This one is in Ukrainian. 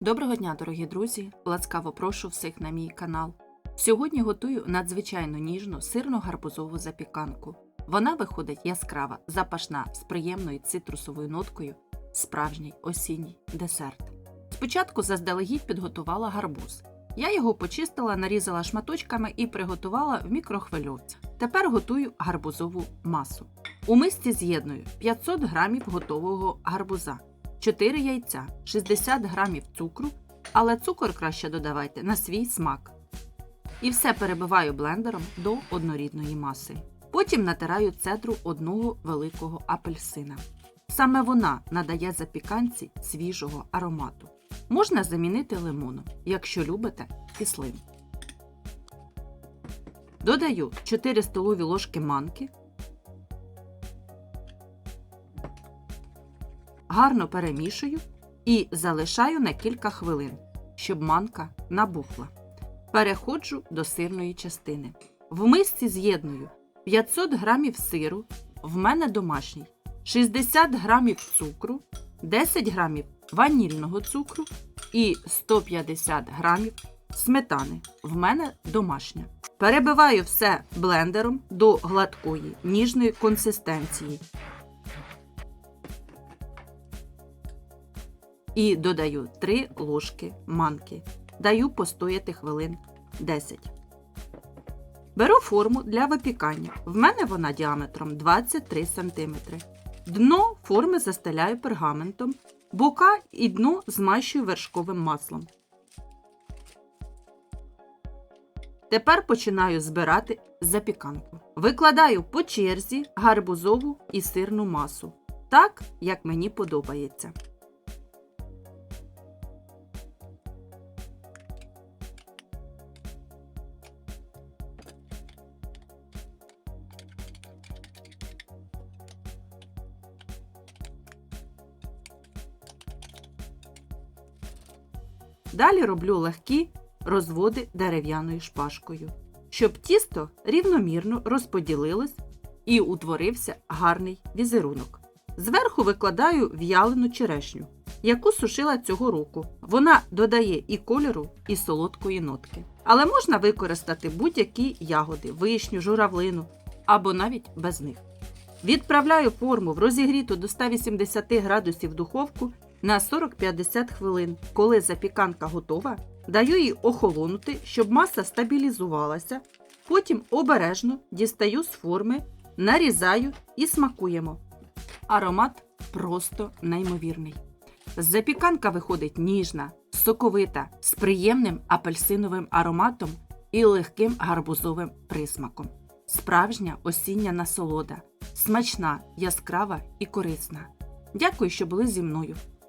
Доброго дня, дорогі друзі! Ласкаво прошу всіх на мій канал. Сьогодні готую надзвичайно ніжну сирну гарбузову запіканку. Вона виходить яскрава, запашна з приємною цитрусовою ноткою, справжній осінній десерт. Спочатку заздалегідь підготувала гарбуз. Я його почистила, нарізала шматочками і приготувала в мікрохвильовці. Тепер готую гарбузову масу. У мисці з'єдную 500 г готового гарбуза. 4 яйця, 60 грамів цукру, але цукор краще додавайте на свій смак. І все перебиваю блендером до однорідної маси. Потім натираю цедру одного великого апельсина. Саме вона надає запіканці свіжого аромату. Можна замінити лимоном, якщо любите кислим. Додаю 4 столові ложки манки, гарно перемішую і залишаю на кілька хвилин, щоб манка набухла. Переходжу до сирної частини. В мисці з'єдную 500 г сиру, в мене домашній, 60 г цукру, 10 г ванільного цукру і 150 г сметани. В мене домашня. Перебиваю все блендером до гладкої ніжної консистенції. І додаю 3 ложки манки. Даю постояти хвилин 10. Беру форму для випікання. В мене вона діаметром 23 см. Дно форми застеляю пергаментом, бока і дно змащую вершковим маслом. Тепер починаю збирати запіканку. Викладаю по черзі гарбузову і сирну масу, так, як мені подобається. Далі роблю легкі розводи дерев'яною шпажкою, щоб тісто рівномірно розподілилось і утворився гарний візерунок. Зверху викладаю в'ялену черешню, яку сушила цього року. Вона додає і кольору, і солодкої нотки. Але можна використати будь-які ягоди, вишню, журавлину або навіть без них. Відправляю форму в розігріту до 180 градусів духовку на 40-50 хвилин. Коли запіканка готова, даю їй охолонути, щоб маса стабілізувалася. Потім обережно дістаю з форми, нарізаю і смакуємо. Аромат просто неймовірний. Запіканка виходить ніжна, соковита, з приємним апельсиновим ароматом і легким гарбузовим присмаком. Справжня осіння насолода, смачна, яскрава і корисна. Дякую, що були зі мною.